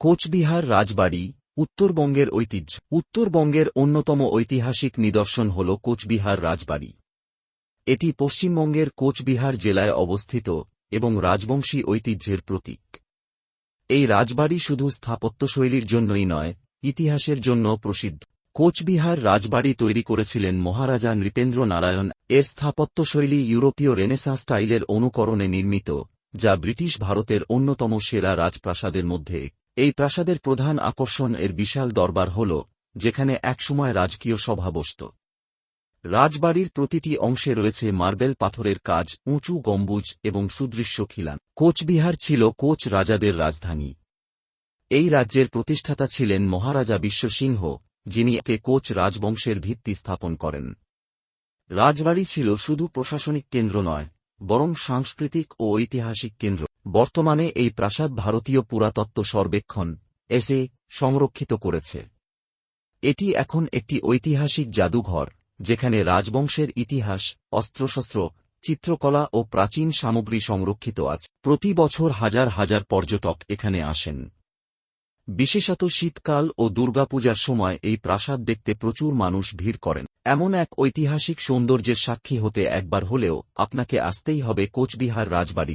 কোচবিহার রাজবাড়ি, উত্তরবঙ্গের ঐতিহ্য। উত্তরবঙ্গের অন্যতম ঐতিহাসিক নিদর্শন হল কোচবিহার রাজবাড়ি। এটি পশ্চিমবঙ্গের কোচবিহার জেলায় অবস্থিত এবং রাজবংশী ঐতিহ্যের প্রতীক। এই রাজবাড়ি শুধু স্থাপত্যশৈলীর জন্যই নয়, ইতিহাসের জন্য প্রসিদ্ধ। কোচবিহার রাজবাড়ি তৈরি করেছিলেন মহারাজা নৃপেন্দ্র নারায়ণ এর স্থাপত্যশৈলী ইউরোপীয় রেনেসা স্টাইলের অনুকরণে নির্মিত, যা ব্রিটিশ ভারতের অন্যতম সেরা রাজপ্রাসাদের মধ্যে এই প্রাসাদের প্রধান আকর্ষণ এর বিশাল দরবার হল, যেখানে একসময় রাজকীয় সভা বসত। রাজবাড়ির প্রতিটি অংশে রয়েছে মার্বেল পাথরের কাজ, উঁচু গম্বুজ এবং সুদৃশ্য খিলান। কোচবিহার ছিল কোচ রাজাদের রাজধানী। এই রাজ্যের প্রতিষ্ঠাতা ছিলেন মহারাজা বিশ্বসিংহ, যিনি একে কোচ রাজবংশের ভিত্তি স্থাপন করেন। রাজবাড়ি ছিল শুধু প্রশাসনিক কেন্দ্র নয়, বরং সাংস্কৃতিক ও ঐতিহাসিক কেন্দ্র। বর্তমানে এই প্রাসাদ ভারতীয় পুরাতত্ত্ব সর্বেক্ষণ, এসে সংরক্ষিত করেছে। এটি এখন একটি ঐতিহাসিক জাদুঘর, যেখানে রাজবংশের ইতিহাস, অস্ত্রশস্ত্র, চিত্রকলা ও প্রাচীন সামগ্রী সংরক্ষিত আছে। প্রতি বছর হাজার হাজার পর্যটক এখানে আসেন। বিশেষত শীতকাল ও দুর্গাপূজার সময় এই প্রাসাদ দেখতে প্রচুর মানুষ ভিড় করেন। এমন এক ঐতিহাসিক সৌন্দর্যের সাক্ষী হতে একবার হলেও আপনাকে আসতেই হবে কোচবিহার রাজবাড়ি।